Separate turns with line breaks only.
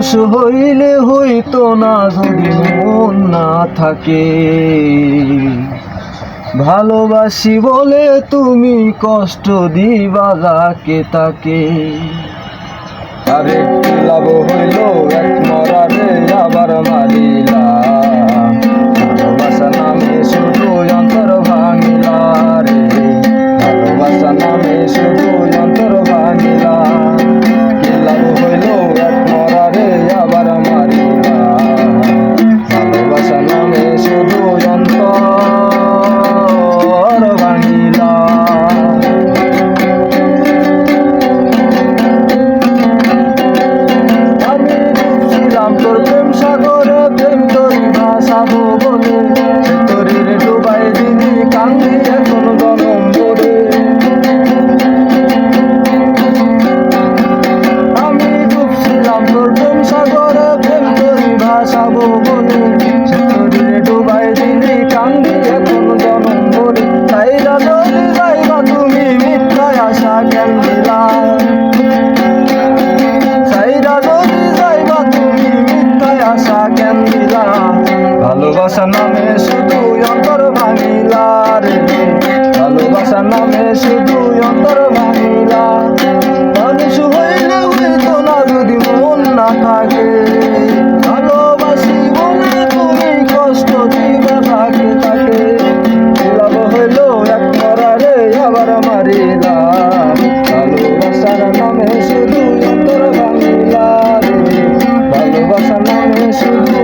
ধ্বংস হইলে হইতো না যদি মন না থাকে। ভালোবাসি বলে তুমি কষ্ট দিবা যাকে তাকে। আরে লাভ হইল এক মরারে আবার মারিলা শুধু অন্তর ভাঙিলা আমি ডুবছিলাম তোর প্রেম সাগরে প্রেম তোরি ভাসাবো বলে। তোরির ডুবাই দিদি কান্দি এখন গনম বলে। আমি ডুবছিলাম তোর প্রেম সাগরে প্রেম তোরি ভাসাবো বলে। ভালোবাসা নামে শুধু অন্তর ভাঙিলা রে ভালোবাসা নামে শুধু অন্তর ভাঙিলা। মানুষ হইলে হইতো না যদি মন না থাকে। ভালোবাসি বলে তুমি কষ্ট দিবে থাকে থাকে। লাভ হইল এক মরারে আবার মারিলা। ভালোবাসার নামে শুধু অন্তর ভাঙিলা রে ভালোবাসা নামে শুধু